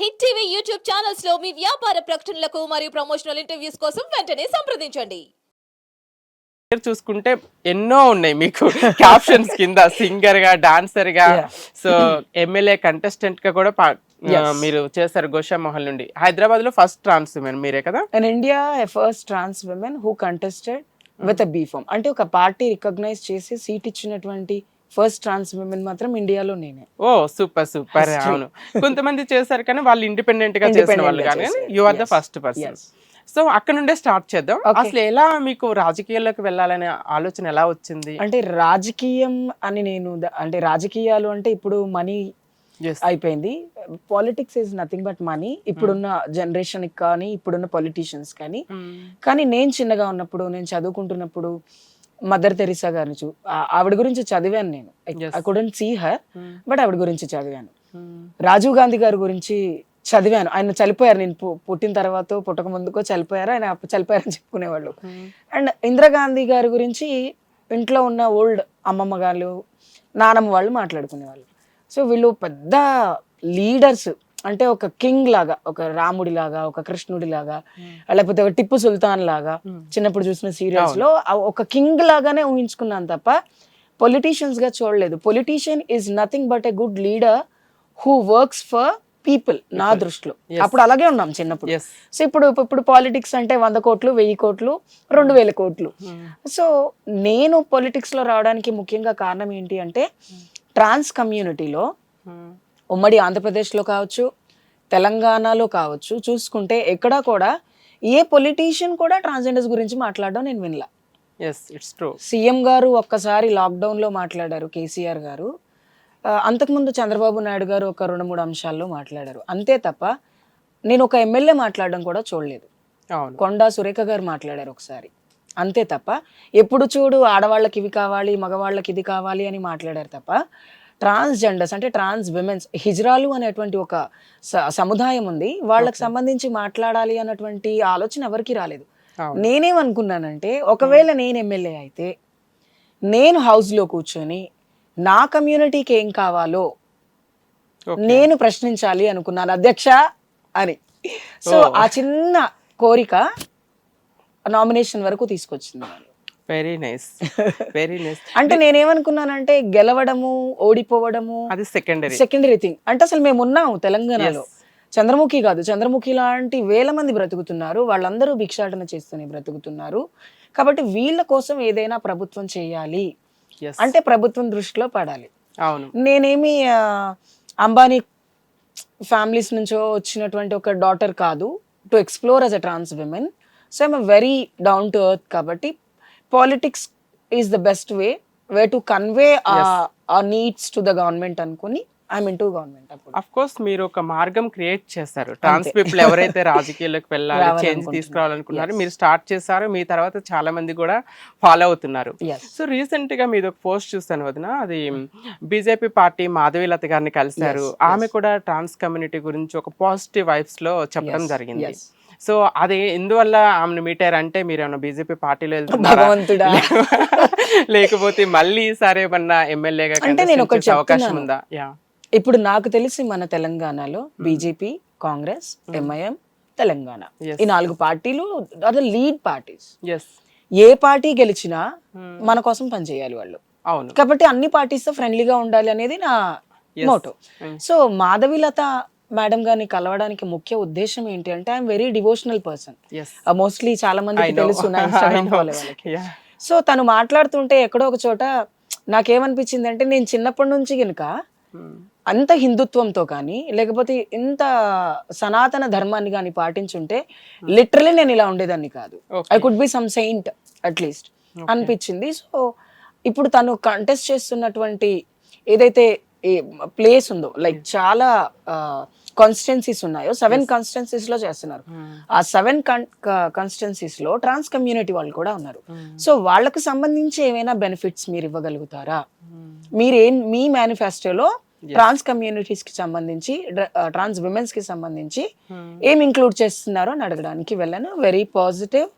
Hit TV YouTube ఛానల్స్లో మీ వ్యాపార ప్రకటనలకు మరియు ప్రమోషనల్ ఇంటర్వ్యూస్ కోసం వెంటనే సంప్రదించండి. పేరు చూసుకుంటే ఎన్నో ఉన్నాయి మీకు. క్యాప్షన్స్ కింద సింగర్గా డాన్సర్గా. సో ఎమ్మెల్యే కంటెస్టెంట్గా కూడా మీరు చేశారు గోషా మహల్ నుండి. హైదరాబాద్లో ఫస్ట్ ట్రాన్స్ మీరే కదా? In India, a first trans women who contested with a B form. అంటే ఒక పార్టీ రికగ్నైజ్ చేసి సీట్ ఇచ్చినటువంటి ఫస్ట్ ట్రాన్స్ విమెన్ మాత్రం ఇండియాలో నేనే ఓ సూపర్ సూపర్. అవును కొంతమంది చేశారు కానీ వాళ్ళు ఇండిపెండెంట్గా చేసిన వాళ్ళు కానీ. You are the. First person. So అక్కడ నుండే స్టార్ట్ చేద్దాం. అసలు ఎలా మీకు రాజకీయాల్లోకి వెళ్ళాలనే ఆలోచన ఎలా వచ్చింది అంటే రాజకీయం అని నేను అంటే రాజకీయాలు అంటే ఇప్పుడు మనీ. అయిపోయింది politics is nothing but money ఇప్పుడున్న జనరేషన్ కానీ ఇప్పుడున్న పొలిటీషియన్స్ కానీ Hmm. కానీ నేను చిన్నగా ఉన్నప్పుడు నేను చదువుకుంటున్నప్పుడు మదర్ తెరిసా గారిని చూ ఆవిడ గురించి చదివాను నేను. I couldn't see her. But ఆవిడ గురించి చదివాను Hmm. రాజీవ్ గాంధీ గారి గురించి చదివాను ఆయన చనిపోయారు నేను పుట్టిన తర్వాత పుట్టక ముందుకో చనిపోయారు ఆయన చనిపోయారని చెప్పుకునేవాళ్ళు Hmm. అండ్ ఇందిరాగాంధీ గారి గురించి ఇంట్లో ఉన్న ఓల్డ్ అమ్మమ్మ గారు నానమ్మ వాళ్ళు మాట్లాడుకునేవాళ్ళు సో వీళ్ళు పెద్ద లీడర్స్ అంటే ఒక కింగ్ లాగా ఒక రాముడి లాగా ఒక కృష్ణుడి లాగా లేకపోతే ఒక టిప్పు సుల్తాన్ లాగా చిన్నప్పుడు చూసిన సీరియల్స్లో ఒక కింగ్ లాగానే ఊహించుకున్నాను తప్ప పొలిటీషియన్స్గా చూడలేదు. Politician is nothing but a good leader who works for people నా దృష్టిలో. అప్పుడు అలాగే ఉన్నాం చిన్నప్పుడు. సో ఇప్పుడు ఇప్పుడు పాలిటిక్స్ అంటే వంద కోట్లు వెయ్యి కోట్లు రెండు వేల కోట్లు. సో నేను పొలిటిక్స్లో రావడానికి ముఖ్యంగా కారణం ఏంటి అంటే ట్రాన్స్ కమ్యూనిటీలో Hmm. ఉమ్మడి ఆంధ్రప్రదేశ్లో కావచ్చు తెలంగాణలో కావచ్చు చూసుకుంటే ఎక్కడా కూడా ఏ పొలిటీషియన్ కూడా ట్రాన్స్జెండర్స్ గురించి మాట్లాడడం నేను వినలా. ఎస్ ఇట్స్ ట్రూ సీఎం గారు ఒక్కసారి లాక్డౌన్లో మాట్లాడారు కేసీఆర్ గారు. అంతకుముందు చంద్రబాబు నాయుడు గారు ఒక రెండు మూడు అంశాల్లో మాట్లాడారు. అంతే తప్ప నేను ఒక ఎమ్మెల్యే మాట్లాడడం కూడా చూడలేదు. కొండా సురేఖ గారు మాట్లాడారు ఒకసారి. అంతే తప్ప ఎప్పుడు చూడు ఆడవాళ్ళకి ఇవి కావాలి మగవాళ్ళకి ఇది కావాలి అని మాట్లాడారు తప్ప ట్రాన్స్జెండర్స్ అంటే ట్రాన్స్ విమెన్స్ హిజ్రాలు అనేటువంటి ఒక సముదాయం ఉంది వాళ్ళకి సంబంధించి మాట్లాడాలి అన్నటువంటి ఆలోచన ఎవరికి రాలేదు నేనేమనుకున్నానంటే ఒకవేళ నేను ఎమ్మెల్యే అయితే నేను హౌస్లో కూర్చొని నా కమ్యూనిటీకి ఏం కావాలో. నేను ప్రశ్నించాలి అనుకున్నాను అధ్యక్ష అని సో. ఆ చిన్న కోరిక నామినేషన్ వరకు తీసుకొచ్చింది. వెరీ నైస్ వెరీ నైస్ అంటే నేనేమనుకున్నానంటే గెలవడము ఓడిపోవడము అది సెకండరీ సెకండరీ థింగ్ అంటే అసలు మేము ఉన్నాము తెలంగాణలో చంద్రముఖి కాదు. చంద్రముఖి లాంటి వేల మంది బ్రతుకుతున్నారు. వాళ్ళందరూ భిక్షాటన చేస్తూనే బ్రతుకుతున్నారు. కాబట్టి వీళ్ళ కోసం ఏదైనా ప్రభుత్వం చేయాలి. అంటే ప్రభుత్వం దృష్టిలో పడాలి. అవును. నేనేమి అంబానీ ఫ్యామిలీస్ నుంచో వచ్చినటువంటి ఒక డాటర్ కాదు. To explore us a trans women so I'm very down to earth కాబట్టి politics is the best way way to convey ఆ నీడ్స్ టు ద గవర్నమెంట్ అనుకుని టు గవర్నమెంట్ అప్పుడు. అఫ్ కోర్స్ మీరు ఒక మార్గం క్రియేట్ చేశారు. ట్రాన్స్ పీపుల్ ఎవరైతే రాజకీయాల్లోకి వెళ్ళాలి చేంజ్. తీసుకురావాలనుకున్నారు మీరు స్టార్ట్ చేశారు మీ తర్వాత చాలా మంది కూడా ఫాలో అవుతున్నారు. సో రీసెంట్గా మీద ఒక పోస్ట్ చూసాను వదిన. అది బీజేపీ పార్టీ మాధవీలత గారిని కలిశారు. ఆమె కూడా ట్రాన్స్ కమ్యూనిటీ గురించి ఒక పాజిటివ్ వైబ్స్లో చెప్పడం జరిగింది. సో అది ఎందువల్ల ఆమెను మీటారు అంటే మీరు ఏమైనా బీజేపీ పార్టీలో వెళ్తున్నారా. లేకపోతే మళ్ళీ ఈసారి ఏమన్నా ఎమ్మెల్యేగా అంటే నేను ఒకటి అవకాశం. ఉందా? యా. ఇప్పుడు నాకు తెలిసి మన తెలంగాణలో బీజేపీ కాంగ్రెస్ ఎంఐఎం తెలంగాణ. ఈ నాలుగు పార్టీలు ఆర్ ద లీడ్ పార్టీస్. ఏ పార్టీ గెలిచినా మన కోసం పనిచేయాలి వాళ్ళు. అవును. కాబట్టి అన్ని పార్టీస్తో ఫ్రెండ్లీగా ఉండాలి అనేది నా. మోటో. సో మాధవిలత మేడం గారిని కలవడానికి ముఖ్య ఉద్దేశం ఏంటి అంటే I'm very devotional person mostly చాలా know. తెలుసు. సో తను మాట్లాడుతుంటే ఎక్కడో ఒక చోట నాకేమనిపించింది అంటే నేను చిన్నప్పటి నుంచి కనుక Hmm. అంత హిందుత్వంతో కానీ లేకపోతే ఇంత సనాతన ధర్మాన్ని కానీ పాటించుంటే లిటరలీ నేను ఇలా ఉండేదాన్ని కాదు. I could be some saint at least అనిపించింది. సో ఇప్పుడు తను కంటెస్ట్ చేస్తున్నటువంటి ఏదైతే ప్లేస్ ఉందో. లైక్ చాలా కాన్స్టిట్యున్సీస్ ఉన్నాయో. సెవెన్ కాన్స్టిట్యున్సీస్లో చేస్తున్నారు. ఆ సెవెన్ కాన్స్టిట్యున్సీస్లో ట్రాన్స్ కమ్యూనిటీ వాళ్ళు కూడా ఉన్నారు. సో వాళ్ళకు సంబంధించి ఏమైనా బెనిఫిట్స్ మీరు ఇవ్వగలుగుతారా? మీరు మీ మేనిఫెస్టోలో ట్రాన్స్ కమ్యూనిటీస్కి సంబంధించి ట్రాన్స్ విమెన్స్కి సంబంధించి ఏం ఇంక్లూడ్ చేస్తున్నారో అని అడగడానికి వెళ్ళాను. Very positive